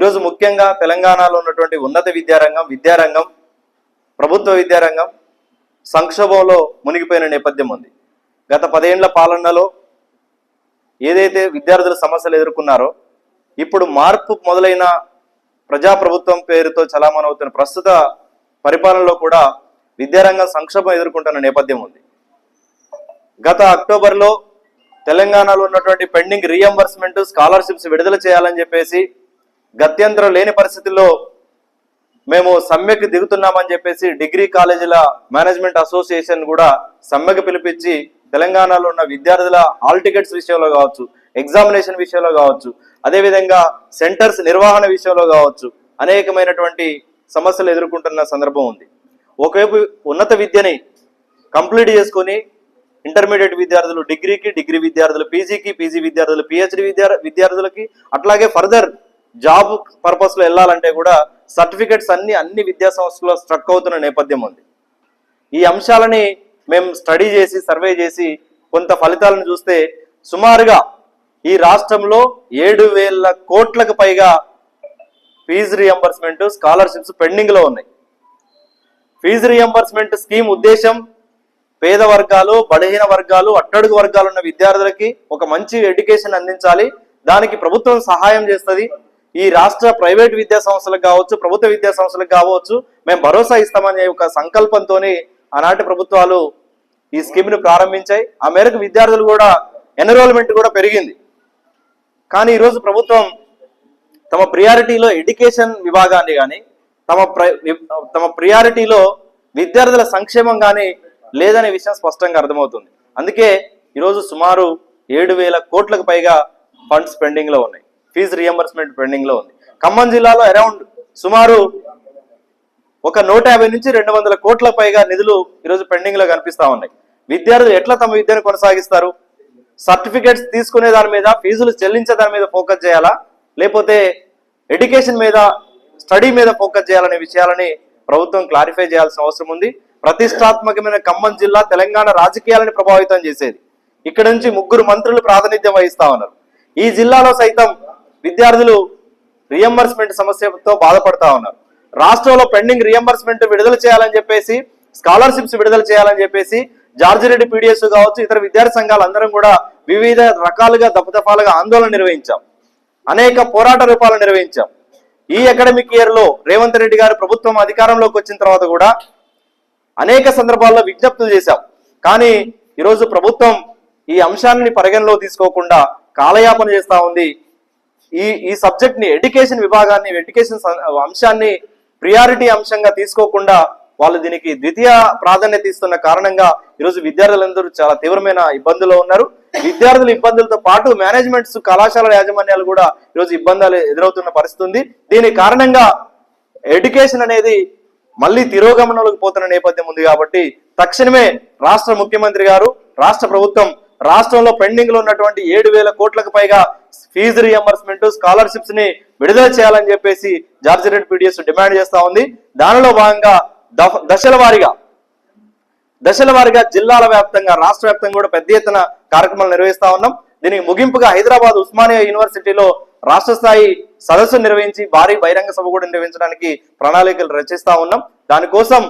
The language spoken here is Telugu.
ఈరోజు ముఖ్యంగా తెలంగాణలో ఉన్నటువంటి ఉన్నత విద్యారంగం విద్యారంగం ప్రభుత్వ విద్యారంగం సంక్షోభంలో మునిగిపోయిన నేపథ్యం ఉంది. గత పదేండ్ల పాలనలో ఏదైతే విద్యార్థుల సమస్యలు ఎదుర్కొన్నారో ఇప్పుడు మార్పు మొదలైన ప్రజాప్రభుత్వం పేరుతో చలామణవుతున్న ప్రస్తుత పరిపాలనలో కూడా విద్యారంగం సంక్షోభం ఎదుర్కొంటున్న నేపథ్యం ఉంది. గత అక్టోబర్లో తెలంగాణలో ఉన్నటువంటి పెండింగ్ రీఎంబర్స్మెంట్ స్కాలర్షిప్స్ విడుదల చేయాలని చెప్పేసి గత్యంతరం లేని పరిస్థితుల్లో మేము సమ్మెకి దిగుతున్నామని చెప్పేసి డిగ్రీ కాలేజీల మేనేజ్మెంట్ అసోసియేషన్ కూడా సమ్మెకు పిలిపించి తెలంగాణలో ఉన్న విద్యార్థుల హాల్ టికెట్స్ విషయంలో కావచ్చు ఎగ్జామినేషన్ విషయంలో కావచ్చు అదేవిధంగా సెంటర్స్ నిర్వహణ విషయంలో కావచ్చు అనేకమైనటువంటి సమస్యలు ఎదుర్కొంటున్న సందర్భం ఉంది. ఒకవైపు ఉన్నత విద్యని కంప్లీట్ చేసుకొని ఇంటర్మీడియట్ విద్యార్థులు డిగ్రీకి డిగ్రీ విద్యార్థులు పీజీకి పీజీ విద్యార్థులు పిహెచ్డి విద్యార్థులకి అట్లాగే ఫర్దర్ జాబ్ పర్పస్లో వెళ్ళాలంటే కూడా సర్టిఫికెట్స్ అన్ని అన్ని విద్యా సంస్థల్లో స్ట్రక్ అవుతున్న నేపథ్యం ఉంది. ఈ అంశాలని మేము స్టడీ చేసి సర్వే చేసి కొంత ఫలితాలను చూస్తే సుమారుగా ఈ రాష్ట్రంలో ఏడు వేల కోట్లకు పైగా ఫీజు రియంబర్స్మెంట్ స్కాలర్షిప్స్ పెండింగ్లో ఉన్నాయి. ఫీజు రియంబర్స్మెంట్ స్కీమ్ ఉద్దేశం పేద వర్గాలు బలహీన వర్గాలు అట్టడుగు వర్గాలు ఉన్న విద్యార్థులకి ఒక మంచి ఎడ్యుకేషన్ అందించాలి. దానికి ప్రభుత్వం సహాయం చేస్తుంది. ఈ రాష్ట్ర ప్రైవేట్ విద్యా సంస్థలకు కావచ్చు ప్రభుత్వ విద్యా సంస్థలకు కావచ్చు మేము భరోసా ఇస్తామనే ఒక సంకల్పంతోని ఆనాటి ప్రభుత్వాలు ఈ స్కీమ్ను ప్రారంభించాయి. ఆ మేరకు విద్యార్థులు కూడా ఎన్రోల్మెంట్ కూడా పెరిగింది. కానీ ఈరోజు ప్రభుత్వం తమ ప్రియారిటీలో ఎడ్యుకేషన్ విభాగాన్ని కానీ తమ తమ ప్రియారిటీలో విద్యార్థుల సంక్షేమం కానీ లేదనే విషయం స్పష్టంగా అర్థమవుతుంది. అందుకే ఈరోజు సుమారు ఏడు వేల కోట్లకు పైగా ఫండ్స్ పెండింగ్లో ఉన్నాయి. ఫీజు రియంబర్స్మెంట్ పెండింగ్లో ఉంది. ఖమ్మం జిల్లాలో అరౌండ్ సుమారు ఒక నూట యాభై నుంచి రెండు వందల కోట్ల పైగా నిధులు ఈరోజు పెండింగ్లో కనిపిస్తా ఉన్నాయి. విద్యార్థులు ఎట్లా తమ విద్యను కొనసాగిస్తారు? సర్టిఫికేట్స్ తీసుకునే దాని మీద ఫీజులు చెల్లించే దాని మీద ఫోకస్ చేయాలా? లేకపోతే ఎడ్యుకేషన్ మీద స్టడీ మీద ఫోకస్ చేయాలనే విషయాలని ప్రభుత్వం క్లారిఫై చేయాల్సిన అవసరం ఉంది. ప్రతిష్టాత్మకమైన ఖమ్మం జిల్లా తెలంగాణ రాజకీయాలని ప్రభావితం చేసేది. ఇక్కడ నుంచి ముగ్గురు మంత్రులు ప్రాతినిధ్యం వహిస్తా ఉన్నారు. ఈ జిల్లాలో సైతం విద్యార్థులు రియంబర్స్మెంట్ సమస్యతో బాధపడతా ఉన్నారు. రాష్ట్రంలో పెండింగ్ రియంబర్స్మెంట్ విడుదల చేయాలని చెప్పేసి స్కాలర్షిప్స్ విడుదల చేయాలని చెప్పేసి జార్జిరెడ్డి పీడిఎస్ కావచ్చు ఇతర విద్యార్థి సంఘాలు అందరం కూడా వివిధ రకాలుగా దఫదఫాలుగా ఆందోళన నిర్వహించాం. అనేక పోరాట రూపాలు నిర్వహించాం. ఈ అకాడమిక్ ఇయర్లో రేవంత్ రెడ్డి గారు ప్రభుత్వం అధికారంలోకి వచ్చిన తర్వాత కూడా అనేక సందర్భాల్లో విజ్ఞప్తులు చేశాం. కానీ ఈరోజు ప్రభుత్వం ఈ అంశాన్ని పరిగణలో తీసుకోకుండా కాలయాపన చేస్తా ఉంది. ఈ ఈ సబ్జెక్ట్ని ఎడ్యుకేషన్ విభాగాన్ని ఎడ్యుకేషన్ అంశాన్ని ప్రియారిటీ అంశంగా తీసుకోకుండా వాళ్ళు దీనికి ద్వితీయ ప్రాధాన్యత ఇస్తున్న కారణంగా ఈరోజు విద్యార్థులందరూ చాలా తీవ్రమైన ఇబ్బందుల్లో ఉన్నారు. విద్యార్థుల ఇబ్బందులతో పాటు మేనేజ్మెంట్స్ కళాశాల యాజమాన్యాలు కూడా ఈరోజు ఇబ్బందులు ఎదురవుతున్న పరిస్థితి ఉంది. దీని కారణంగా ఎడ్యుకేషన్ అనేది మళ్ళీ తిరోగమనంలోకి పోతున్న నేపథ్యం ఉంది కాబట్టి తక్షణమే రాష్ట్ర ముఖ్యమంత్రి గారు రాష్ట్ర ప్రభుత్వం రాష్ట్రంలో పెండింగ్లో ఉన్నటువంటి ఏడు వేల కోట్లకు పైగా ఫీజు రియంబర్స్మెంట్ స్కాలర్షిప్స్ని విడుదల చేయాలని చెప్పేసి జార్జిరెడ్డి పీడిఎస్ డిమాండ్ చేస్తా ఉంది. దానిలో భాగంగా దశల వారీగా దశల వారీగా జిల్లాల వ్యాప్తంగా రాష్ట్ర వ్యాప్తంగా కూడా పెద్ద ఎత్తున కార్యక్రమాలు నిర్వహిస్తా ఉన్నాం. దీనికి ముగింపుగా హైదరాబాద్ ఉస్మానియా యూనివర్సిటీలో రాష్ట్ర స్థాయి సదస్సు నిర్వహించి భారీ బహిరంగ సభ కూడా నిర్వహించడానికి ప్రణాళికలు రచిస్తా ఉన్నాం. దానికోసం